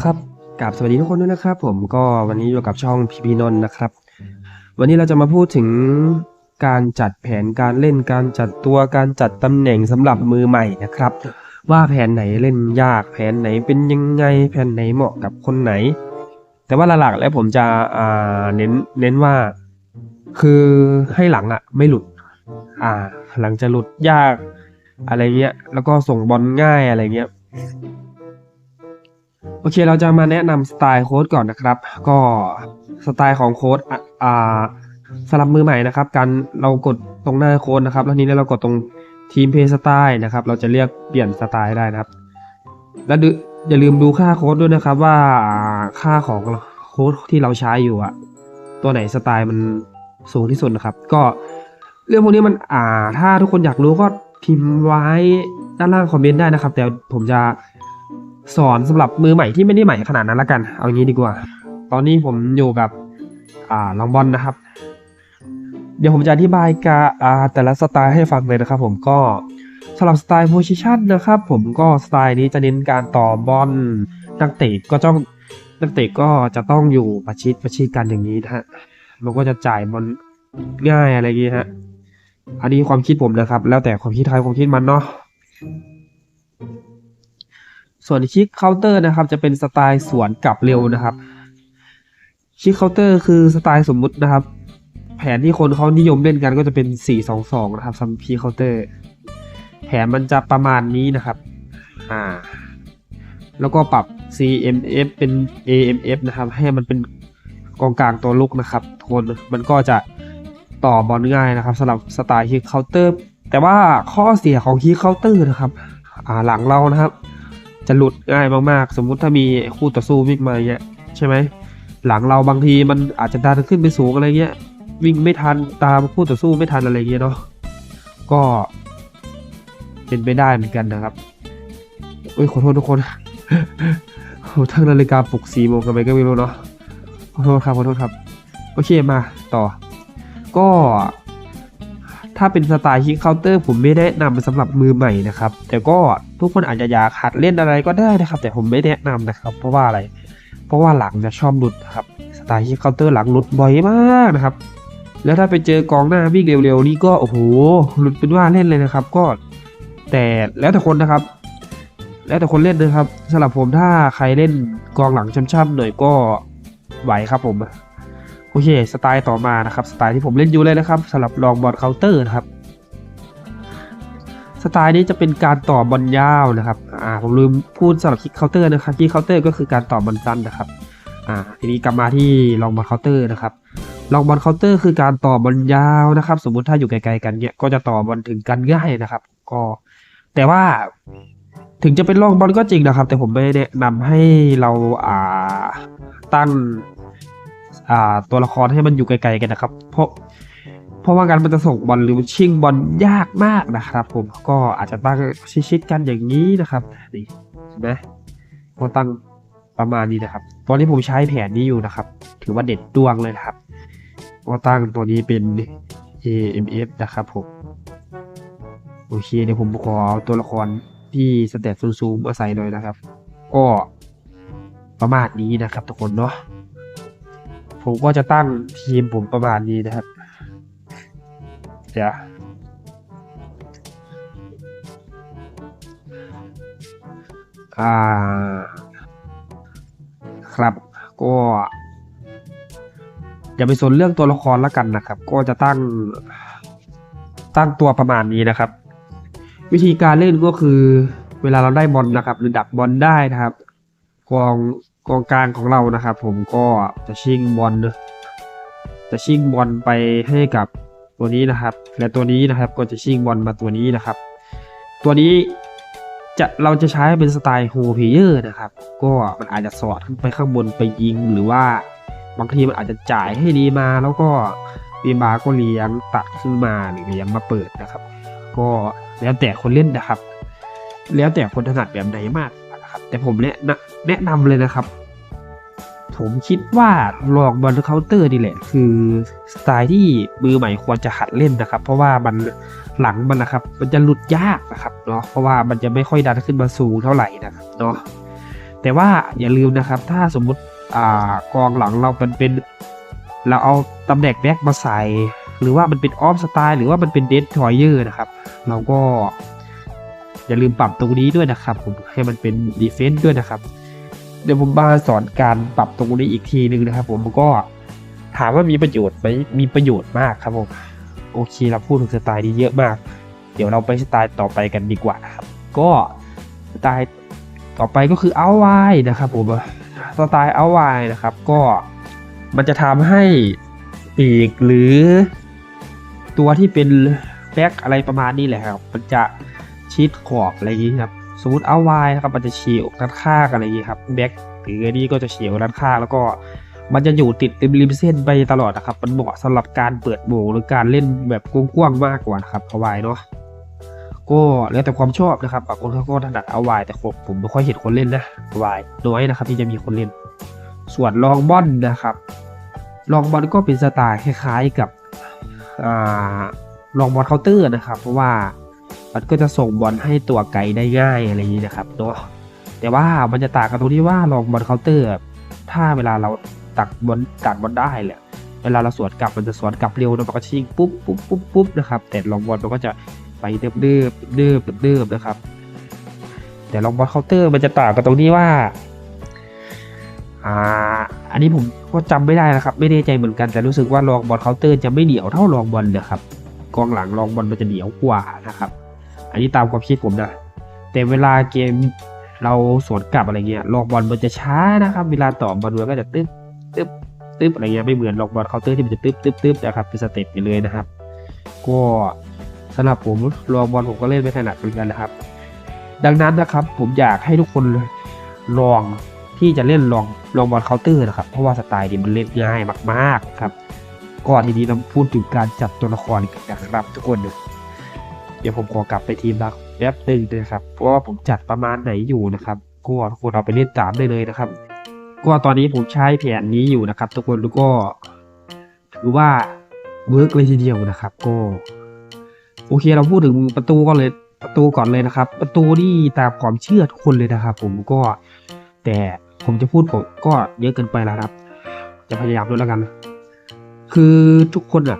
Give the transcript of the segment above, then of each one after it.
ครับกราบสวัสดีทุกคนด้วยนะครับผมก็วันนี้อยู่กับช่องพีพีนนท์นะครับ วันนี้เราจะมาพูดถึงการจัดแผนการเล่นการจัดตัวการจัดตำแหน่งสำหรับมือใหม่นะครับ ว่าแผนไหนเล่นยากแผนไหนเป็นยังไงแผนไหนเหมาะกับคนไหน แต่ว่าหลักๆแล้วผมจะอ่าเน้นเน้นว่า คือให้หลังอะไม่หลุด อ่า หลังจะหลุดยากอะไรเงี้ยแล้วก็ส่งบอลง่ายอะไรเงี้ย โอเคเราจะมาแนะนำสไตล์โค้ดก่อนนะครับ ก็สไตล์ของโค้ดอ่าสำหรับมือใหม่นะครับ การเรากดตรงหน้าโค้ดนะครับ แล้วทีนี้เรากดตรงทีมเพย์สไตล์นะครับ เราจะเรียกเปลี่ยนสไตล์ได้นะครับ แล้วดูอย่าลืมดูค่าโค้ดด้วยนะครับว่าค่าของโค้ดที่เราใช้อยู่อะตัวไหนสไตล์มันสูงที่สุดนะครับ ก็เรื่องพวกนี้มันอ่า ถ้าทุกคนอยากรู้ก็พิมพ์ไว้ด้านล่างคอมเมนต์ได้นะครับ แต่ผมจะ สอนสำหรับมือใหม่ที่ไม่ได้ใหม่ขนาดนั้นละกัน เอางี้ดีกว่า ตอนนี้ผมอยู่กับอ่าลองบอลนะครับ เดี๋ยวผมจะอธิบายกาอ่าแต่ละสไตล์ให้ฟังเลยนะครับ ผมก็สำหรับสไตล์โพชิชันนะครับ ผมก็สไตล์นี้จะเน้นการต่อบอลนักเตะก็ต้องนักเตะก็จะต้องอยู่ประชิดประชิดกันอย่างนี้นะฮะมันก็จะจ่ายบอลง่ายอะไรอย่างงี้ฮะอันนี้ความคิดผมนะครับ แล้วแต่ความคิดใครความคิดมันเนาะ ส่วนชิคเคาน์เตอร์นะครับ จะเป็นสไตล์สวนกลับเร็วนะครับชิคเคาน์เตอร์คือสไตล์สมมุตินะครับ แผนที่คนเขานิยมเล่นกันก็จะเป็น 4-2-2 นะครับซัมพีเคาน์เตอร์แผนมันจะประมาณนี้นะครับอ่าแล้วก็ปรับ CMF เป็น AMF นะครับ ให้มันเป็นกองกลางตัวลุกนะครับโทนมันก็จะต่อบอลง่ายนะครับสำหรับสไตล์คิกเคาน์เตอร์ แต่ว่าข้อเสียของคิกเคาน์เตอร์นะครับอ่าหลังเรานะครับ จะหลุดง่ายมากๆ สมมุติถ้ามีคู่ต่อสู้วิ่งมาอย่างเงี้ยใช่ไหมหลังเราบางทีมันอาจจะดันขึ้นไปสูงอะไรเงี้ย วิ่งไม่ทันตามคู่ต่อสู้ไม่ทันอะไรเงี้ยเนาะก็เป็นไปได้เหมือนกันนะครับเอ้ยขอโทษทุกคนโอ้ทั้งนาฬิกาปลุกสี่โมงทำไมก็ไม่รู้เนาะขอโทษครับขอโทษครับ โอเคมาต่อ ก็ ถ้าเป็นสไตล์คิกเคาน์เตอร์ผมไม่แนะนำสำหรับมือใหม่นะครับ แต่ก็ทุกคนอาจจะอยากหัดเล่นอะไรก็ได้นะครับ แต่ผมไม่แนะนำนะครับ เพราะว่าอะไร เพราะว่าหลังจะชอบหลุดครับสไตล์คิกเคาน์เตอร์หลังหลุดบ่อยมากนะครับ แล้วถ้าไปเจอกองหน้าวิ่งเร็วๆนี่ก็โอ้โหหลุดเป็นว่าเล่นเลยนะครับ ก็ แต่แล้วแต่คนนะครับ แล้วแต่คนเล่นนะครับสำหรับผมถ้าใครเล่นกองหลังช่ำๆหน่อยก็ไหวครับผม โอเค สไตล์ต่อมานะครับสไตล์ที่ผมเล่นอยู่เลยนะครับสำหรับลองบอลเคาน์เตอร์นะครับ สไตล์นี้จะเป็นการต่อบอลยาวนะครับอ่าผมลืมพูดสำหรับคิกเคาน์เตอร์นะครับคิกเคาน์เตอร์ก็คือการต่อบอลสั้นนะครับอ่าทีนี้กลับมาที่ลองบอลเคาน์เตอร์นะครับลองบอลเคาน์เตอร์คือการต่อบอลยาวนะครับ สมมุติถ้าอยู่ไกลๆกันเนี่ยก็จะต่อบอลถึงกันง่ายนะครับ ก็แต่ว่าถึงจะเป็นลองบอลก็จริงนะครับ แต่ผมไม่แนะนำให้เราอ่าตั้ง อ่าตัวละครให้มันอยู่ไกลๆกันนะครับ เพราะเพราะว่าการมันจะส่งบอลหรือชิงบอลยากมากนะครับ ผมก็อาจจะตั้งชิดๆกันอย่างนี้นะครับนี่เห็นไหมก็ตั้งประมาณนี้นะครับ ตอนนี้ผมใช้แผนนี้อยู่นะครับ ถือว่าเด็ดดวงเลยครับก็ตั้งตัวนี้เป็น AMF นะครับผมโอเคเดี๋ยวผมขอเอาตัวละครที่สเตตซูมๆมาใส่หน่อยนะครับ ก็ประมาณนี้นะครับทุกคนเนาะ ผมก็จะตั้งทีมผมประมาณนี้นะครับ เดี๋ยวอ่า ครับก็ อย่าไปสนเรื่องตัวละครแล้วกันนะครับ ก็จะตั้งตั้งตัวประมาณนี้นะครับ วิธีการเล่นก็คือ เวลาเราได้บอลนะครับ หรือดักบอลได้นะครับกอง กองกลางของเรานะครับผมก็จะชิงบอลจะชิงบอลไปให้กับตัวนี้นะครับ และตัวนี้นะครับก็จะชิงบอลมาตัวนี้นะครับ ตัวนี้จะเราจะใช้เป็นสไตล์โฮเพเยอร์นะครับ ก็มันอาจจะสอดขึ้นไปข้างบนไปยิงหรือว่าบางทีมันอาจจะจ่ายให้ดีมาแล้วก็มีบาก็เลี้ยงตัดขึ้นมาหรือเลี้ยงมาเปิดนะครับ ก็แล้วแต่คนเล่นนะครับ แล้วแต่คนถนัดแบบไหนมาก นะครับ แต่ผมแนะแนะนำเลยนะครับ ผมคิดว่าลองบอลเคาน์เตอร์นี่แหละ คือสไตล์ที่มือใหม่ควรจะหัดเล่นนะครับ เพราะว่ามันหลังมันนะครับ มันจะหลุดยากนะครับเนาะเพราะว่ามันจะไม่ค่อยดันขึ้นมาสูงเท่าไหร่นะครับเนาะแต่ว่าอย่าลืมนะครับ ถ้าสมมุติอ่ากองหลังเราเป็นเป็น เราเอาตำแหน่งแบ็กมาใส่ หรือว่ามันเป็นออฟสไตล์หรือว่ามันเป็นเด t ทอยเยอร์นะครับ เราก็ อย่าลืมปรับตรงนี้ด้วยนะครับผมให้มันเป็นดีเฟนต์ด้วยนะครับ เดี๋ยวผมมาสอนการปรับตรงนี้อีกทีนึงนะครับผมก็ถามว่ามีประโยชน์ไหมมีประโยชน์มากครับผมโอเคเราพูดถึงสไตล์นี้เยอะมาก เดี๋ยวเราไปสไตล์ต่อไปกันดีกว่าครับ ก็สไตล์ต่อไปก็คือเอาไว้นะครับผมสไตล์เอาไว้นะครับก็มันจะทำให้ปีกหรือ ตัวที่เป็นแบ็กอะไรประมาณนี้แหละครับ มันจะ ชิดขอบอะไรอย่างนี้ครับสมมติเอาไว้นะครับมันจะเฉียวด้านข้างอะไรอย่างนี้ครับแบ็กหรืออันนี้ก็จะเฉียวด้านข้างแล้วก็มันจะอยู่ติดริมริมเส้นไปตลอดนะครับ มันเหมาะสำหรับการเปิดโหมหรือการเล่นแบบกว้างๆมากกว่านะครับเอาไว้เนาะก็แล้วแต่ความชอบนะครับบางคนเขาก็ถนัดเอาไวายแต่ผมไม่ค่อยเห็นคนเล่นนะไวายน้อยนะครับ ที่จะมีคนเล่น ส่วนลองบอลนะครับลองบอลก็เป็นสไตล์คล้ายๆกับอลองบอลเคาน์เตอร์นะครับ เพราะว่า มันก็จะส่งบอลให้ตัวไกลได้ง่ายอะไรอย่างนี้นะครับเนาะแต่ว่ามันจะต่างกันตรงที่ว่าลองบอลเคาน์เตอร์ ถ้าเวลาเราตักบอลตัดบอลได้แหละเวลาเราสวนกลับมันจะสวนกลับเร็วนะมันก็ชิงปุ๊บปุ๊บปุ๊บปุ๊บนะครับแต่ลองบอลมันก็จะไปเดิมเดิมเดิมเดิมนะครับ แต่ลองบอลเคาน์เตอร์มันจะต่างกันตรงที่ว่าอ่าอันนี้ผมก็จำไม่ได้นะครับ ไม่แน่ใจเหมือนกันแต่รู้สึกว่าลองบอลเคาน์เตอร์จะไม่เหนียวเท่าลองบอลนะครับกองหลังลองบอลมันจะเหนียวกว่านะครับ อันนี้ตามความคิดผมนะ แต่เวลาเกมเราสวนกลับอะไรเงี้ยลองบอลมันจะช้านะครับ เวลาต่อบอลมันก็จะตึ๊บตึ๊บตึ๊บอะไรเงี้ยไม่เหมือนลองบอลเคาน์เตอร์ที่มันจะตึ๊บตึ๊บตึ๊บนะครับเป็นสเต็ปไปเลยนะครับ ก็สำหรับผมลองบอลผมก็เล่นไม่ถนัดเหมือนกันนะครับ ดังนั้นนะครับผมอยากให้ทุกคนลองที่จะเล่นลองลองบอลเคาน์เตอร์นะครับ เพราะว่าสไตล์นี้มันเล่นง่ายมาก ๆ ครับก่อนทีนี้เราพูดถึงการจับตัวละครกันนะครับทุกคนเนี่ย เดี๋ยวผมขอกลับไปทีมรักแป๊บหนึงนะครับ เพราะว่าผมจัดประมาณไหนอยู่นะครับก็ทุกคนเอาไปเล่นตามได้เลยนะครับ ก็ตอนนี้ผมใช้แผนนี้อยู่นะครับ ทุกคนแล้วก็ถือว่าเวิร์กเลยทีเดียวนะครับ ก็โอเคเราพูดถึงประตูก่อนเลยประตูก่อนเลยนะครับ ประตูนี่ตามความเชื่อทุกคนเลยนะครับ ผมก็แต่ผมจะพูดผมก็เยอะเกินไปแล้วครับ จะพยายามด้วยแล้วกัน คือทุกคนอะ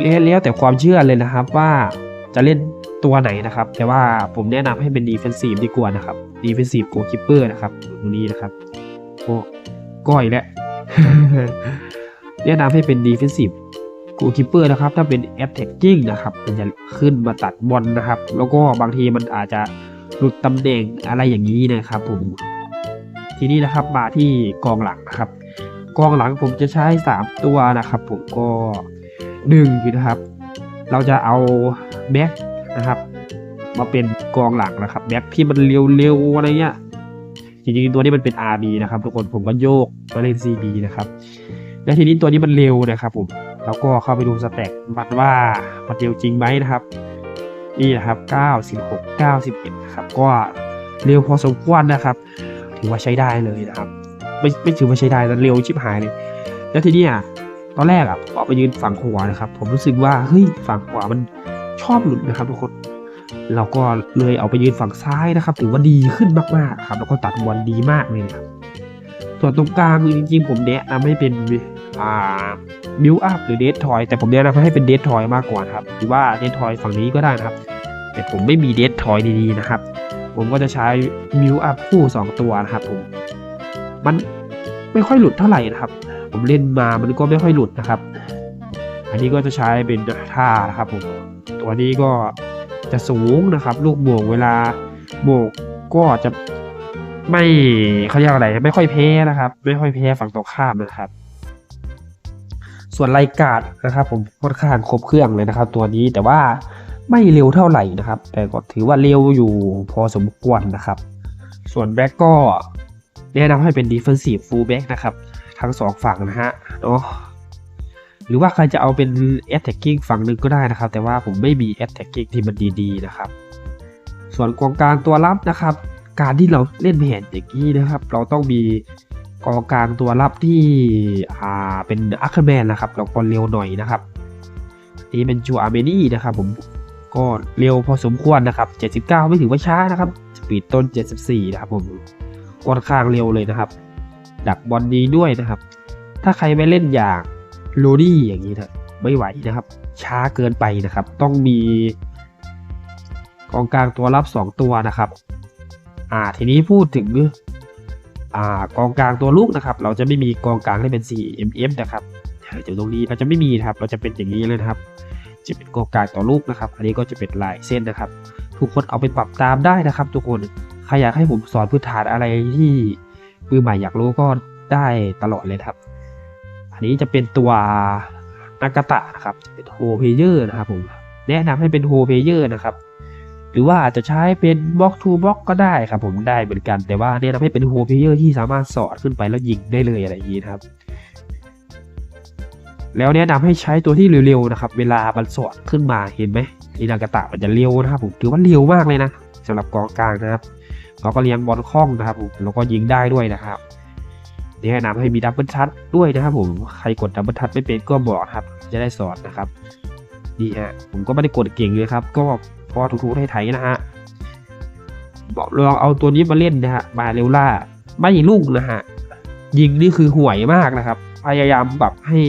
แล้วแล้วแต่ความเชื่อเลยนะครับว่า จะเล่นตัวไหนนะครับ แต่ว่าผมแนะนำให้เป็นดีเฟนซีฟดีกว่านะครับดีเฟนซีฟโกคิปเปอร์นะครับตรงนี้นะครับโอ้ก้อยแล้วแนะนำให้เป็นดีเฟนซีฟกูคิปเปอร์นะครับถ้าเป็นแอตแทกกิ้งนะครับมันจะขึ้นมาตัดบอลนะครับ แล้วก็บางทีมันอาจจะหลุดตำแหน่งอะไรอย่างนี้นะครับผมทีนี้นะครับมาที่กองหลังนะครับกองหลังผมจะใช้ 3 ตัวนะครับ ผมก็หนึ่งนะครับ เราจะเอา แบ็คนะครับ มาเป็นกองหลังนะครับแบ็คที่มันเร็วๆอะไรเงี้ยจริงๆตัวนี้มันเป็น RB นะครับทุกคนผมก็โยกมาเล่น CB นะครับและทีนี้ตัวนี้มันเร็วนะครับผมแล้วก็เข้าไปดูสแต็กมันว่ามันเร็วจริงไหมนะครับนี่นะครับ96 91นะครับก็เร็วพอสมควรนะครับ ถือว่าใช้ได้เลยนะครับไม่ไม่ถือว่าใช้ได้แต่เร็วชิบหายเลย แล้วทีนี้อะตอนแรกอะผมเอไปยืนฝั่งขวานะครับ ผมรู้สึกว่าเฮ้ยฝั่งขวามัน ชอบหลุดนะครับทุกคนเราก็เลยเอาไปยืนฝั่งซ้ายนะครับถือว่าดีขึ้นมากๆครับแล้วก็ตัดบอลดีมากเลยนะครับส่วนตรงกลางจริงๆผมแนะนำให้เป็นอ่าบิวอัพหรือเดททอยแต่ผมแนะนำให้เป็นเดททอยมากกว่าครับหรือว่าเดททอยฝั่งนี้ก็ได้นะครับ แต่ผมไม่มีเดททอยดีๆนะครับ ผมก็จะใช้บิวอัพคู่ 2 ตัวนะครับผมมันไม่ค่อยหลุดเท่าไหร่นะครับ ผมเล่นมามันก็ไม่ค่อยหลุดนะครับ อันนี้ก็จะใช้เป็นท่านะครับผม ตัวนี้ก็จะสูงนะครับ ลูกโบกเวลาโบกก็จะไม่เขาเรียกอะไรไม่ค่อยแพ้นะครับ ไม่ค่อยแพ้ฝั่งตรงข้ามนะครับ ส่วนไลกาดนะครับ ผมค่อนข้างครบเครื่องเลยนะครับ ตัวนี้แต่ว่าไม่เร็วเท่าไหร่นะครับ แต่ก็ถือว่าเร็วอยู่พอสมควรนะครับ ส่วนแบ็กก็แนะนำให้เป็น defensive full back นะครับ ทั้งสองฝั่งนะฮะเนาะ หรือว่าใครจะเอาเป็น attacking ฝั่งหนึ่งก็ได้นะครับ แต่ว่าผมไม่มี attacking ที่มันดีๆนะครับ ส่วนกองกลางตัวรับนะครับ การที่เราเล่นแผนอย่างนี้นะครับ เราต้องมีกองกลางตัวรับที่อ่าเป็นอัคเคแมนนะครับ เราก็เร็วหน่อยนะครับนี่เป็นจูอาร์เมนี่นะครับ ผมก็เร็วพอสมควรนะครับ 79 ไม่ถือว่าช้านะครับ สปีดต้น 74 นะครับผมโอค่อนข้างเร็วเลยนะครับ ดักบอลดีด้วยนะครับ ถ้าใครไม่เล่นอย่าง รดี้อย่างนี้นะไม่ไหวนะครับ ช้าเกินไปนะครับ ต้องมีกองกลางตัวรับ 2 ตัวนะครับ อ่าทีนี้พูดถึงอ่ากองกลางตัวลูกนะครับ เราจะไม่มีกองกลางที่เป็น 4mm นะครับเดี๋ยวตรงนี้เราจะไม่มีนะครับ เราจะเป็นอย่างนี้เลยนะครับ จะเป็นกองกลางต่อลูกนะครับ อันนี้ก็จะเป็นลายเส้นนะครับ ทุกคนเอาไปปรับตามได้นะครับ ทุกคนใครอยากให้ผมสอนพื้นฐานอะไรที่มือใหม่อยากรู้ก็ได้ตลอดเลยครับ อันนี้จะเป็นตัวนากาตะนะครับจะเป็นโฮเพเยอร์นะครับผมแนะนำให้เป็นโฮเพเยอร์นะครับ หรือว่าอาจจะใช้เป็นบล็อกทูบล็อกก็ได้ครับผมได้เหมือนกัน แต่ว่าแนะนำให้เป็นโฮเพเยอร์ที่สามารถสอดขึ้นไปแล้วยิงได้เลยอะไรอย่างนี้นะครับ แล้วแนะนำให้ใช้ตัวที่เร็วๆนะครับ เวลามันสอดขึ้นมาเห็นไหมอีนากาตะมันจะเร็วนะครับผมถือว่าเร็วมากเลยนะสำหรับกองกลางนะครับเราก็เลี้ยงบอลคล่องนะครับผมแล้วก็ยิงได้ด้วยนะครับ แนะนำให้มีดับเบิลทัชด้วยนะครับผมใครกดดับเบิลทัชไม่เป็นก็บอกครับ จะได้สอนนะครับนี่ฮะผมก็ไม่ได้กดเก่งเลยครับ ก็พอถูกๆไทยๆนะฮะบอกลองเอาตัวนี้มาเล่นนะฮะมาเรวล่าไม่ยิงลูกนะฮะยิงนี่คือห่วยมากนะครับ พยายามแบบให้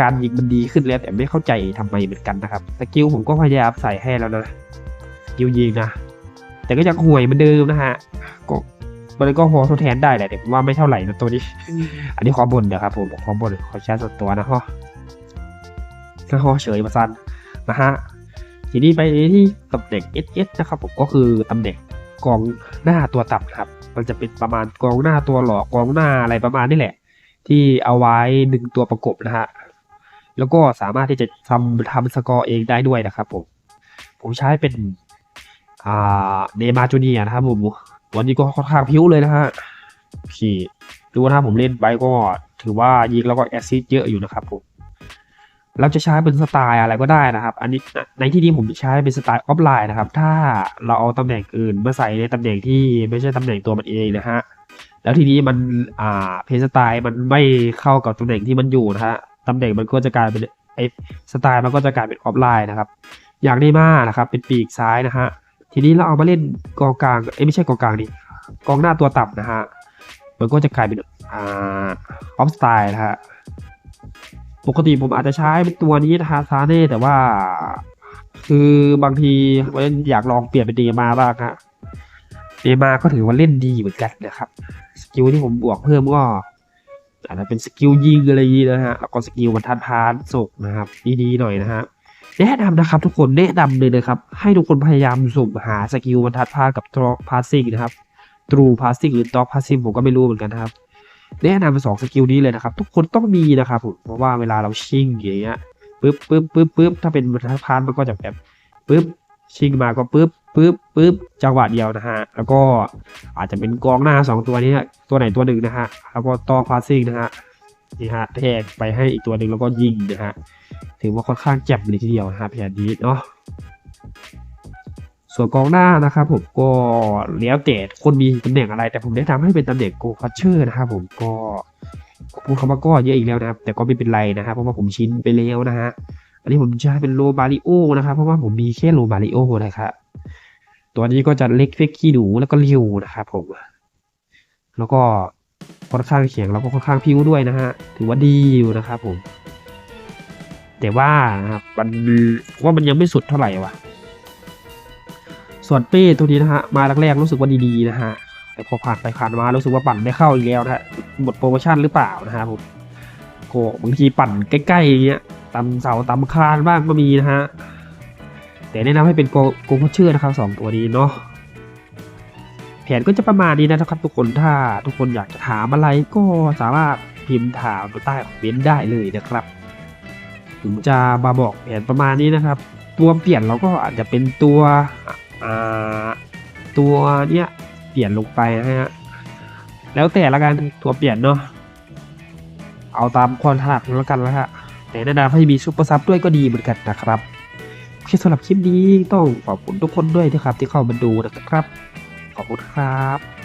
การยิงมันดีขึ้นแล้วแต่ไม่เข้าใจทำไมเหมือนกันนะครับสกิลผมก็พยายามใส่ให้แล้วนะสกิลยิงนะแต่ก็ยังห่วยเหมือนเดิมนะฮะก็ มันก็พอทดแทนได้แหละแต่ผมว่าไม่เท่าไหร่นะตัวนี้ อันนี้ขอบนเดี๋ยวครับผมขอบนขอแชร์ส่วนตัวนะฮะนะฮะเฉยมาสั้นนะฮะทีนี้ไปที่ตำแหน่ง SS นะครับผมก็คือตำแหน่งกองหน้าตัวต่ำครับ มันจะเป็นประมาณกองหน้าตัวหลอกกองหน้าอะไรประมาณนี้แหละ ที่เอาไว้หนึ่งตัวประกบนะฮะแล้วก็สามารถที่จะทำทำสกอร์เองได้ด้วยนะครับผม ผมใช้เป็นอ่าเนมาจูเนียนะครับผม วันนี้ก็ค่อนข้างพิ้วเลยนะฮะขี่ดูนะผมเล่นไปก็ถือว่ายิงแล้วก็แอสซิสเยอะอยู่นะครับผมเราจะใช้เป็นสไตล์อะไรก็ได้นะครับ อันนี้ในที่นี้ผมใช้เป็นสไตล์ออฟไลน์นะครับ ถ้าเราเอาตำแหน่งอื่นมาใส่ในตำแหน่งที่ไม่ใช่ตำแหน่งตัวมันเองนะฮะ แล้วทีนี้มันอ่าเพจสไตล์มันไม่เข้ากับตำแหน่งที่มันอยู่นะฮะตำแหน่งมันก็จะกลายเป็นไอสไตล์มันก็จะกลายเป็นออฟไลน์นะครับ อย่างนี้มากนะครับ เป็นปีกซ้ายนะฮะ ทีนี้เราเอามาเล่นกองกลางเอ้ยไม่ใช่กองกลางดิกองหน้าตัวต่ำนะฮะมันก็จะกลายเป็นอ่าออฟสไตล์นะฮะปกติผมอาจจะใช้เป็นตัวนี้นะฮะซาเน่แต่ว่า คือบางทีอยากลองเปลี่ยนเป็นเดมาบ้างฮะเดมาก็ถือว่าเล่นดีเหมือนกันนะครับสกิลที่ผมบวกเพิ่มก็อาจจะเป็นสกิลยิงอะไรนี้นะฮะแล้วก็สกิลบรรทัดพานส่งนะครับดีๆหน่อยนะฮะ แนะนำนะครับทุกคนแนะนำเลยนะครับ ให้ทุกคนพยายามสุ่มหาสกิลบรรทัดพากับทรอพาสซิ่งนะครับทรูพาสซิ่งหรือด็อกพาสซิ่งผมก็ไม่รู้เหมือนกันนะครับแนะนำเป็นสองสกิลนี้เลยนะครับ ทุกคนต้องมีนะครับผมเพราะว่าเวลาเราชิงอย่างเงี้ยปึ๊บปึ๊บปึ๊บปึ๊บถ้าเป็นบรรทัดพามันก็จะแบบปึ๊บชิงมาก็ปึ๊บปึ๊บปึ๊บจังหวะเดียวนะฮะแล้วก็อาจจะเป็นกองหน้าสองตัวนี้ตัวไหนตัวหนึ่งนะฮะแล้วก็ตอพาสซิ่งนะฮะ นี่ฮะแทงไปให้อีกตัวหนึ่งแล้วก็ยิงนะฮะถือว่าค่อนข้างแจ่มเลยทีเดียวนะครับแผนนี้เนาะส่วนกองหน้านะครับผมก็แล้วแต่คนมีตำแหน่งอะไร แต่ผมแนะนำให้เป็นตำแหน่งโกคัชเชอร์นะครับผมก็พูดคำว่าก็เยอะอีกแล้วนะครับแต่ก็ไม่เป็นไรนะครับเพราะว่าผมชินไปแล้วนะฮะอันนี้ผมใช้เป็นโลบาริโอนะครับเพราะว่าผมมีแค่โลบาริโอนะครับตัวนี้ก็จะเล็กเฟกขี้หนูแล้วก็เร็วนะครับผมแล้วก็ ค่อนข้างแข็งแล้วก็ค่อนข้างพิ้วด้วยนะฮะถือว่าดีอยู่นะครับผม แต่ว่าครับมันว่ามันยังไม่สุดเท่าไหร่วะส่วนเป้ตัวนี้นะฮะมาแรกๆรู้สึกว่าดีๆนะฮะแต่พอผ่านไปผ่านมารู้สึกว่าปั่นไม่เข้าอีกแล้วนะฮะหมดโปรโมชั่นหรือเปล่านะฮะผมโกบางทีปั่นใกล้ๆอย่างเงี้ยตำเสาตำคานบ้างก็มีนะฮะแต่แนะนำให้เป็นโกโกเชื่อนะครับสองตัวนี้เนาะ แผนก็จะประมาณนี้นะครับ ทุกคนถ้าทุกคนอยากจะถามอะไรก็สามารถพิมพ์ถามใต้คอมเมนต์ได้เลยนะครับผมจะมาบอกแผนประมาณนี้นะครับ ตัวเปลี่ยนเราก็อาจจะเป็นตัวอ่าตัวเนี้ยเปลี่ยนลงไปนะฮะแล้วแต่ละกันตัวเปลี่ยนเนาะเอาตามความถนัดแล้วกันแล้วฮะแต่แนะนำให้มีซุปเปอร์ซับด้วยก็ดีเหมือนกันนะครับโอเคสำหรับคลิปนี้ต้องขอบคุณทุกคนด้วยนะครับที่เข้ามาดูนะครับ ขอบคุณครับ